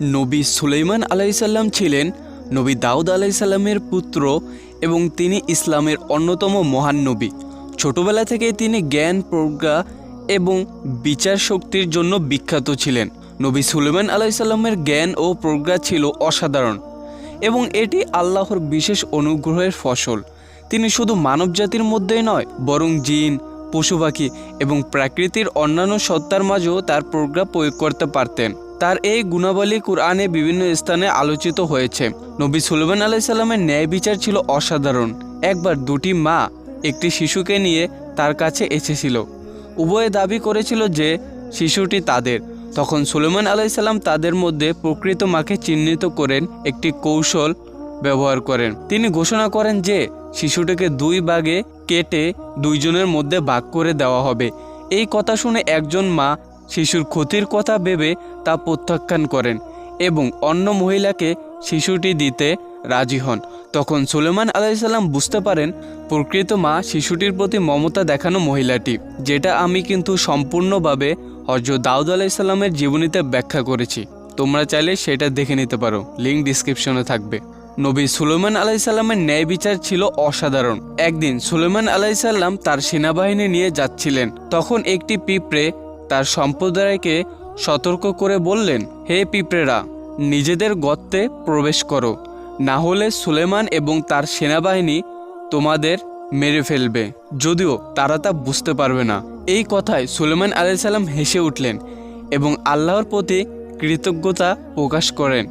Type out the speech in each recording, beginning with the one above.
নবী সুলাইমান আলাইসাল্লাম ছিলেন নবী দাউদ আলাইসাল্লামের পুত্র এবং তিনি ইসলামের অন্যতম মহান নবী। ছোটবেলা থেকেই তিনি জ্ঞান, প্রজ্ঞা এবং বিচার শক্তির জন্য বিখ্যাত ছিলেন। নবী সুলেমান আলাইসাল্লামের জ্ঞান ও প্রজ্ঞা ছিল অসাধারণ এবং এটি আল্লাহর বিশেষ অনুগ্রহের ফসল। তিনি শুধু মানবজাতির মধ্যেই নয়, বরং জিন পশু পাখি এবং প্রাকৃতির অন্যান্য সত্তার মাঝেও তার প্রজ্ঞা প্রয়োগ করতে পারতেন। তার এই গুণাবলী কোরআনে বিভিন্ন স্থানে আলোচিত হয়েছে। নবী সুলেমান আলাইসাল্লামের ন্যায় বিচার ছিল অসাধারণ। একবার দুটি মা একটি শিশুকে নিয়ে তার কাছে এসেছিল। উভয়ে দাবি করেছিল যে শিশুটি তাদের। তখন সুলেমান আলাইসাল্লাম তাদের মধ্যে প্রকৃত মাকে চিহ্নিত করেন, একটি কৌশল ব্যবহার করেন। তিনি ঘোষণা করেন যে শিশুটিকে দুই ভাগে কেটে দুইজনের মধ্যে ভাগ করে দেওয়া হবে। এই কথা শুনে একজন মা শিশুর ক্ষতির কথা ভেবে তা প্রত্যাখ্যান করেন এবং অন্য মহিলাকে শিশুটি দিতে রাজি হন। তখন সুলেমান আলাইসাল্লাম বুঝতে পারেন, প্রকৃত মা শিশুটির প্রতি মমতা দেখানো মহিলাটি, যেটা আমি কিন্তু সম্পূর্ণভাবে হজরত দাউদ আলাইসাল্লামের জীবনীতে ব্যাখ্যা করেছি। তোমরা চাইলে সেটা দেখে নিতে পারো লিঙ্ক ডিসক্রিপশনে থাকবে। নবী সুলেমান আলাইসাল্লামের ন্যায় বিচার ছিল অসাধারণ। একদিন সুলেমান আলাইসাল্লাম তার সেনাবাহিনী নিয়ে যাচ্ছিলেন। তখন একটি পিঁপড়ে তার সম্প্রদায়কে সতর্ক করে বললেন, হে পিঁপড়েরা, নিজেদের গর্তে প্রবেশ করো। না হলে সুলেমান এবং তার সেনাবাহিনী তোমাদের মেরে ফেলবে। যদিও তারা তা বুঝতে পারবে না। এই কথায় সুলেমান আলাইসাল্লাম হেসে উঠলেন এবং আল্লাহর প্রতি কৃতজ্ঞতা প্রকাশ করেন।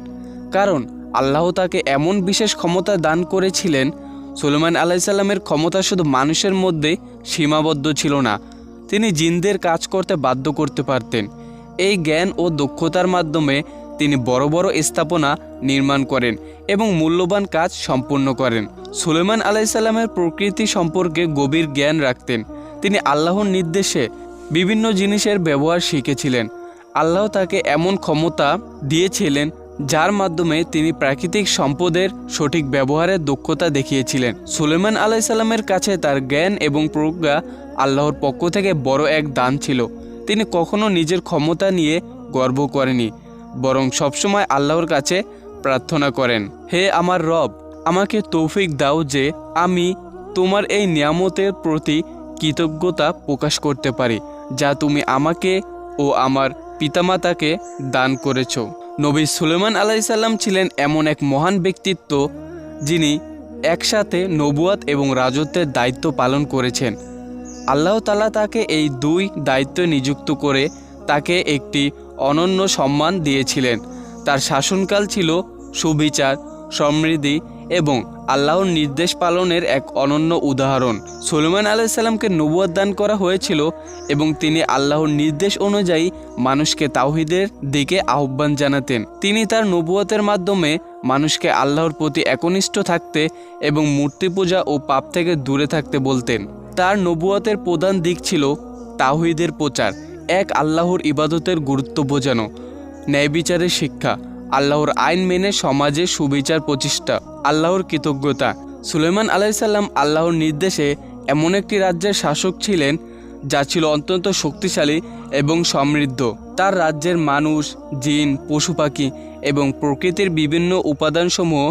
কারণ আল্লাহ তাকে এমন বিশেষ ক্ষমতা দান করেছিলেন, সুলেমান আলাইসাল্লামের ক্ষমতা শুধু মানুষের মধ্যে সীমাবদ্ধ ছিল না তিনি জিনদের কাজ করতে বাধ্য করতে পারতেন। এই জ্ঞান ও দক্ষতার মাধ্যমে তিনি বড় বড় স্থাপনা নির্মাণ করেন এবং মূল্যবান কাজ সম্পূর্ণ করেন। সুলেমান আলাইসাল্লামের প্রকৃতি সম্পর্কে গভীর জ্ঞান রাখতেন। তিনি আল্লাহর নির্দেশে বিভিন্ন জিনিসের ব্যবহার শিখেছিলেন। আল্লাহ তাকে এমন ক্ষমতা দিয়েছিলেন যার মাধ্যমে তিনি প্রাকৃতিক সম্পদের সঠিক ব্যবহারের দক্ষতা দেখিয়েছিলেন। সুলেমান আলাইসাল্লামের কাছে তার জ্ঞান এবং প্রজ্ঞা আল্লাহর পক্ষ থেকে বড় এক দান ছিল। তিনি কখনো নিজের ক্ষমতা নিয়ে গর্ব করেনি, বরং সবসময় আল্লাহর কাছে প্রার্থনা করেন, হে আমার রব, আমাকে তৌফিক দাও যে আমি তোমার এই নিয়ামতের প্রতি কৃতজ্ঞতা প্রকাশ করতে পারি, যা তুমি আমাকে ও আমার পিতামাতাকে দান করেছ। নবী সুলেমান আলাইসাল্লাম ছিলেন এমন এক মহান ব্যক্তিত্ব, যিনি একসাথে নবুয়াত এবং রাজত্বের দায়িত্ব পালন করেছেন। আল্লাহ তালা তাকে এই দুই দায়িত্ব নিযুক্ত করে তাকে একটি অনন্য সম্মান দিয়েছিলেন। তার শাসনকাল ছিল সুবিচার, সমৃদ্ধি এবং আল্লাহর নির্দেশ পালনের এক অনন্য উদাহরণ। সুলেমান আলাইসাল্লামকে নবুয়াদ দান করা হয়েছিল এবং তিনি আল্লাহর নির্দেশ অনুযায়ী মানুষকে তাওহিদের দিকে আহ্বান জানাতেন। তিনি তার নবুয়তের মাধ্যমে মানুষকে আল্লাহর প্রতি একনিষ্ঠ থাকতে এবং মূর্তি পূজা ও পাপ থেকে দূরে থাকতে বলতেন। তার নবুয়াতের প্রধান দিক ছিল তাহিদের প্রচার, এক আল্লাহর ইবাদতের গুরুত্ব বোঝানো ন্যায় বিচারের শিক্ষা, আল্লাহর আইন মেনে সমাজে সুবিচার প্রতিষ্ঠা, আল্লাহর কৃতজ্ঞতা। সুলেমান আলাইসাল্লাম আল্লাহর নির্দেশে এমন একটি রাজ্যের শাসক ছিলেন যা ছিল অত্যন্ত শক্তিশালী এবং সমৃদ্ধ। তার রাজ্যের মানুষ, জিন পশু পাখি এবং প্রকৃতির বিভিন্ন উপাদানসমূহ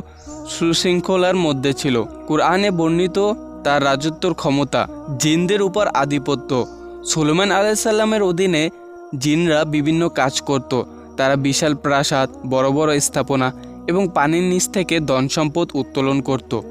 সুশৃঙ্খলার মধ্যে ছিল। কোরআনে বর্ণিত তার রাজত্বর ক্ষমতা জিনদের উপর আধিপত্য। সুলেমান আলাইসাল্লামের অধীনে জিনরা বিভিন্ন কাজ করত। তারা বিশাল প্রাসাদ, বড় বড় স্থাপনা এবং পানির নিচ থেকে ধন সম্পদ উত্তোলন করত।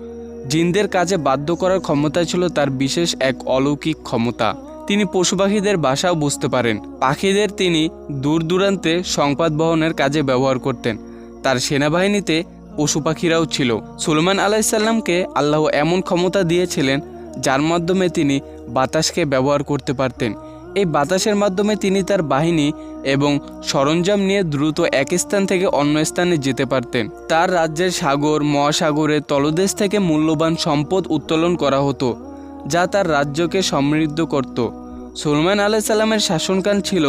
জিনদের কাজে বাধ্য করার ক্ষমতা ছিল তার বিশেষ এক অলৌকিক ক্ষমতা। তিনি পশু পাখিদের বাসাও বুঝতে পারেন। পাখিদের তিনি দূর দূরান্তে সংবাদ বহনের কাজে ব্যবহার করতেন। তার সেনাবাহিনীতে পশু পাখিরাও ছিল সুলমান আলাইসাল্লামকে আল্লাহ এমন ক্ষমতা দিয়েছিলেন, যার মাধ্যমে তিনি বাতাসকে ব্যবহার করতে পারতেন। এই বাতাসের মাধ্যমে তিনি তার বাহিনী এবং সরঞ্জাম নিয়ে দ্রুত এক স্থান থেকে অন্য স্থানে যেতে পারতেন। তার রাজ্যের সাগর, মহাসাগরের তলদেশ থেকে মূল্যবান সম্পদ উত্তোলন করা হতো, যা তার রাজ্যকে সমৃদ্ধ করত। সুলমান আলাইসাল্লামের শাসনকাল ছিল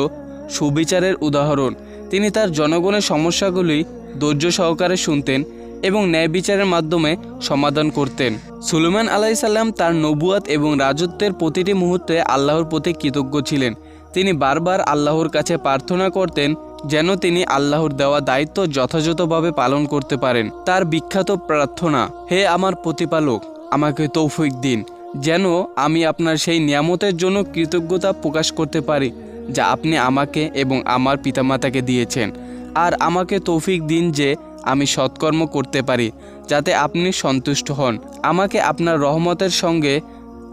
সুবিচারের উদাহরণ। তিনি তার জনগণের সমস্যাগুলি ধৈর্য সহকারে শুনতেন এবং ন্যায় বিচারের মাধ্যমে সমাধান করতেন। সুলেমান আলাইসাল্লাম তার নবুয়াত এবং রাজত্বের প্রতিটি মুহূর্তে আল্লাহর প্রতি কৃতজ্ঞ ছিলেন। তিনি বারবার আল্লাহর কাছে প্রার্থনা করতেন যেন তিনি আল্লাহর দেওয়া দায়িত্ব যথাযথভাবে পালন করতে পারেন। তার বিখ্যাত প্রার্থনা, হে আমার প্রতিপালক, আমাকে তৌফিক দিন, যেন আমি আপনার সেই নিয়ামতের জন্য কৃতজ্ঞতা প্রকাশ করতে পারি, যা আপনি আমাকে এবং আমার পিতামাতাকে দিয়েছেন। আর আমাকে তৌফিক দিন যে আমি সৎকর্ম করতে পারি, যাতে আপনি সন্তুষ্ট হন। আমাকে আপনার রহমতের সঙ্গে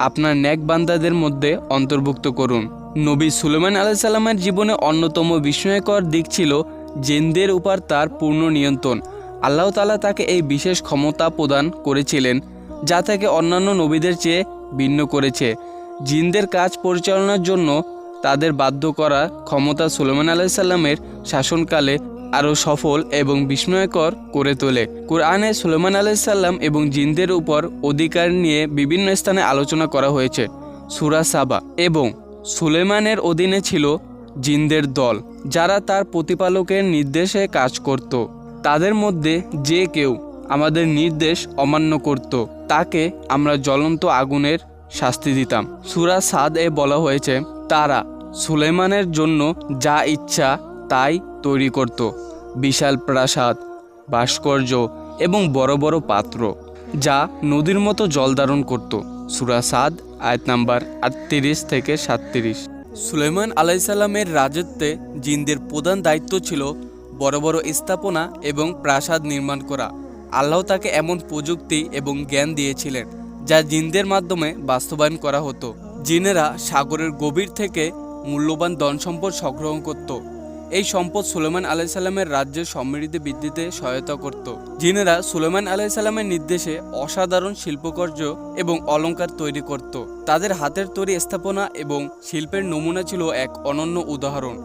আপনার ন্যাক বান্দাদের মধ্যে অন্তর্ভুক্ত করুন। নবী সুলেমান আলাইসাল্লামের জীবনে অন্যতম বিস্ময়কর দিক ছিল জেনদের উপর তার পূর্ণ নিয়ন্ত্রণ। আল্লাহ তালা তাকে এই বিশেষ ক্ষমতা প্রদান করেছিলেন, যা তাকে অন্যান্য নবীদের চেয়ে ভিন্ন করেছে। জিনদের কাজ পরিচালনার জন্য তাদের বাধ্য করা ক্ষমতা সুলেমান আলাইসাল্লামের শাসনকালে আরও সফল এবং বিস্ময়কর করে তোলে। কোরআনে সুলেমান আলাইসাল্লাম এবং জিনদের উপর অধিকার নিয়ে বিভিন্ন স্থানে আলোচনা করা হয়েছে। সুরা সাবা এবং সুলেমানের অধীনে ছিল জিনদের দল, যারা তার প্রতিপালকের নির্দেশে কাজ করত। তাদের মধ্যে যে কেউ আমাদের নির্দেশ অমান্য করত, তাকে আমরা জ্বলন্ত আগুনের শাস্তি দিতাম। সুরা সাদ এ বলা হয়েছে, তারা সুলেমানের জন্য যা ইচ্ছা তাই তৈরি করত। বিশাল প্রাসাদ, ভাস্কর্য এবং বড় বড় পাত্র যা নদীর মতো জল ধারণ করত। সুরা সাদ, আয়াত নাম্বার আটত্রিশ থেকে সাতত্রিশ। সুলেমান আলাইসাল্লামের রাজত্বে জিনদের প্রধান দায়িত্ব ছিল বড় বড় স্থাপনা এবং প্রাসাদ নির্মাণ করা। আল্লাহ তাকে এমন প্রযুক্তি এবং জ্ঞান দিয়েছিলেন যা জিনদের মাধ্যমে বাস্তবায়ন করা হতো। জিনেরা সাগরের গভীর থেকে মূল্যবান ধন সম্পদ সংগ্রহ করত। এই সম্পদ সুলেমান আলাইসাল্লামের রাজ্যের সমৃদ্ধি বৃদ্ধিতে সহায়তা করত। জিনেরা সুলেমান আলাইসাল্লামের নির্দেশে অসাধারণ শিল্পকর্য এবং অলংকার তৈরি করত। তাদের হাতের তৈরি স্থাপনা এবং শিল্পের নমুনা ছিল এক অনন্য উদাহরণ।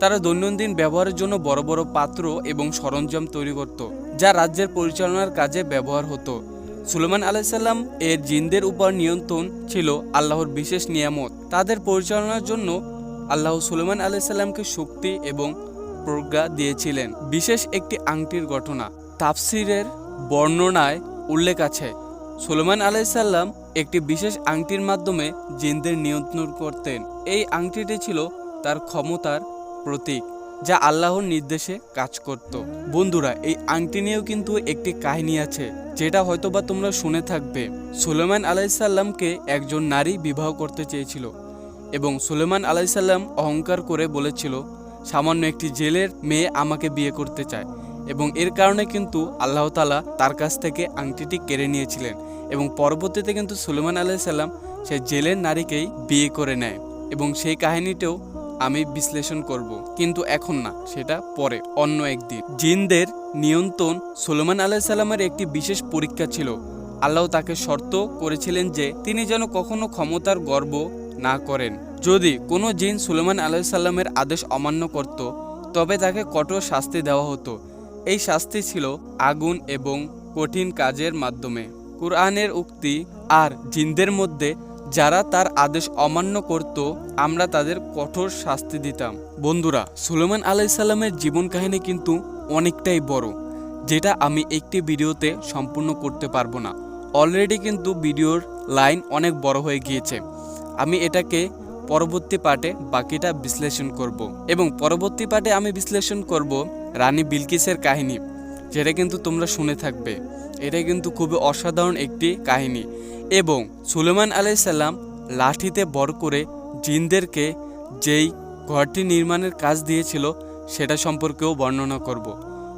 তারা দৈনন্দিন ব্যবহারের জন্য বড় বড় পাত্র এবং সরঞ্জাম তৈরি করত, যা রাজ্যের পরিচালনার কাজে ব্যবহার হতো। সুলেমান আলাইসাল্লাম এর জিনদের উপর নিয়ন্ত্রণ ছিল আল্লাহর বিশেষ নিয়ামত। তাদের পরিচালনার জন্য আল্লাহ সুলেমান আলাইসাল্লামকে শক্তি এবং প্রজ্ঞা দিয়েছিলেন। বিশেষ একটি আংটির ঘটনা। তাফসিরের বর্ণনায় উল্লেখ আছে, সুলেমান আলাইসাল্লাম একটি বিশেষ আংটির মাধ্যমে জিনদের নিয়ন্ত্রণ করতেন। এই আংটিটি ছিল তার ক্ষমতার প্রতীক, যা আল্লাহর নির্দেশে কাজ করত। বন্ধুরা, এই আংটি নিয়েও কিন্তু একটি কাহিনী আছে, যেটা হয়তোবা তোমরা শুনে থাকবে। সুলেমান আলাইসাল্লামকে একজন নারী বিবাহ করতে চেয়েছিল। এবং সুলেমান আলাইসাল্লাম অহংকার করে বলেছিল, সামান্য একটি জেলের মেয়ে আমাকে বিয়ে করতে চায়। এবং এর কারণে কিন্তু আল্লাহ তালা তার কাছ থেকে আংটিটি কেড়ে নিয়েছিলেন এবং পরবর্তীতে কিন্তু সুলেমান আলাইসাল্লাম সে জেলের নারীকেই বিয়ে করে নেয় এবং সেই কাহিনীটাও আমি বিশ্লেষণ করব। কিন্তু এখন না, সেটা পরে, অন্য একদিন। জিনদের নিয়ন্ত্রণ সুলেমান আলাইসাল্লামের একটি বিশেষ পরীক্ষা ছিল। আল্লাহ তাকে শর্ত করেছিলেন যে তিনি যেন কখনো ক্ষমতার গর্ব না করেন। যদি কোনো জিন সুলেমান আলাইসাল্লামের আদেশ অমান্য করত, তবে তাকে কঠোর শাস্তি দেওয়া হতো। এই শাস্তি ছিল আগুন এবং কঠিন কাজের মাধ্যমে। কুরআনের উক্তি আর জিনদের মধ্যে যারা তার আদেশ অমান্য করত, আমরা তাদের কঠোর শাস্তি দিতাম। বন্ধুরা, সুলেমান আলাইসাল্লামের জীবন কাহিনী কিন্তু অনেকটাই বড়, যেটা আমি একটি ভিডিওতে সম্পূর্ণ করতে পারব না। অলরেডি কিন্তু ভিডিওর লাইন অনেক বড় হয়ে গিয়েছে। আমি এটাকে পরবর্তী পার্টে বাকিটা বিশ্লেষণ করব। এবং পরবর্তী পার্টে আমি বিশ্লেষণ করব রানী বিলকিসের কাহিনী, যেটা কিন্তু তোমরা শুনে থাকবে। এটা কিন্তু খুবই অসাধারণ একটি কাহিনী। এবং সুলেমান আলাইসাল্লাম লাঠিতে বর করে জিনদেরকে যেই ঘরটি নির্মাণের কাজ দিয়েছিল, সেটা সম্পর্কেও বর্ণনা করব।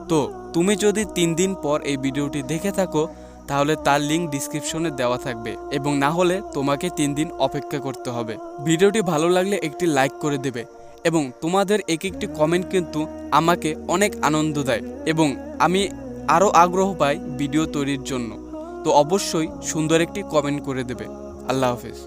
তো, তুমি যদি তিন দিন পর এই ভিডিওটি দেখে থাকো তাহলে তার লিঙ্ক ডিসক্রিপশনে দেওয়া থাকবে এবং না হলে তোমাকে তিন দিন অপেক্ষা করতে হবে। ভিডিওটি ভালো লাগলে একটি লাইক করে দেবে এবং তোমাদের এক একটি কমেন্ট কিন্তু আমাকে অনেক আনন্দ দেয় এবং আমি আরও আগ্রহ পাই ভিডিও তৈরির জন্য। তো অবশ্যই সুন্দর একটি কমেন্ট করে দেবে। আল্লাহ হাফেজ।